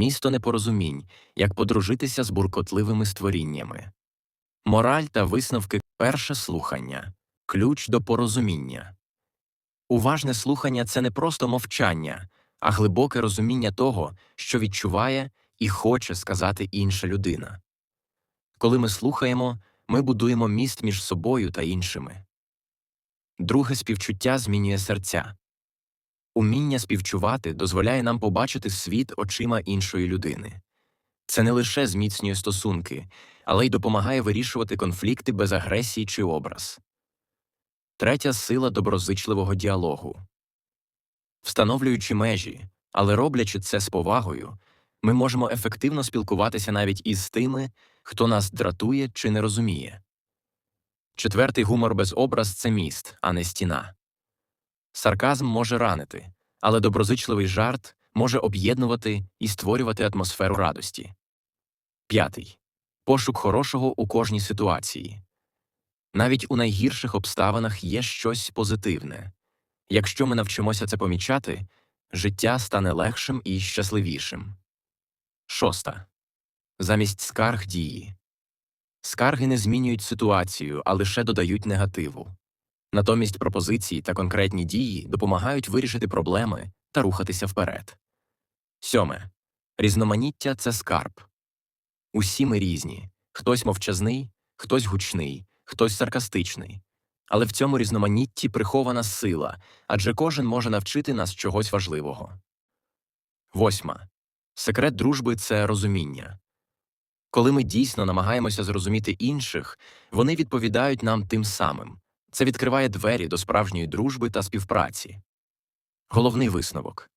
місто непорозумінь, як подружитися з буркотливими створіннями. Мораль та висновки перше слухання ключ до порозуміння. Уважне слухання це не просто мовчання, а глибоке розуміння того, що відчуває і хоче сказати інша людина. Коли ми слухаємо, ми будуємо міст між собою та іншими. Друге співчуття змінює серця. Уміння співчувати дозволяє нам побачити світ очима іншої людини. Це не лише зміцнює стосунки, але й допомагає вирішувати конфлікти без агресії чи образ. Третя сила доброзичливого діалогу. Встановлюючи межі, але роблячи це з повагою, ми можемо ефективно спілкуватися навіть із тими, хто нас дратує чи не розуміє. Четвертий гумор без образ це міст, а не стіна. Сарказм може ранити, але доброзичливий жарт може об'єднувати і створювати атмосферу радості. П'ятий пошук хорошого у кожній ситуації. Навіть у найгірших обставинах є щось позитивне. Якщо ми навчимося це помічати, життя стане легшим і щасливішим. Шоста. Замість скарг дії. Скарги не змінюють ситуацію, а лише додають негативу. Натомість пропозиції та конкретні дії допомагають вирішити проблеми та рухатися вперед. Сьоме. Різноманіття це скарб. Усі ми різні хтось мовчазний, хтось гучний, хтось саркастичний. Але в цьому різноманітті прихована сила, адже кожен може навчити нас чогось важливого. Восьма. Секрет дружби це розуміння. Коли ми дійсно намагаємося зрозуміти інших, вони відповідають нам тим самим. Це відкриває двері до справжньої дружби та співпраці. Головний висновок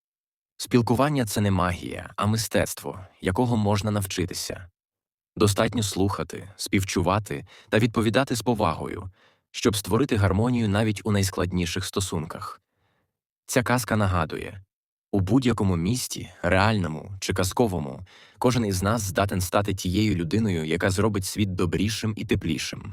спілкування це не магія, а мистецтво, якого можна навчитися. Достатньо слухати, співчувати та відповідати з повагою, щоб створити гармонію навіть у найскладніших стосунках. Ця казка нагадує у будь-якому місті, реальному чи казковому, кожен із нас здатен стати тією людиною, яка зробить світ добрішим і теплішим.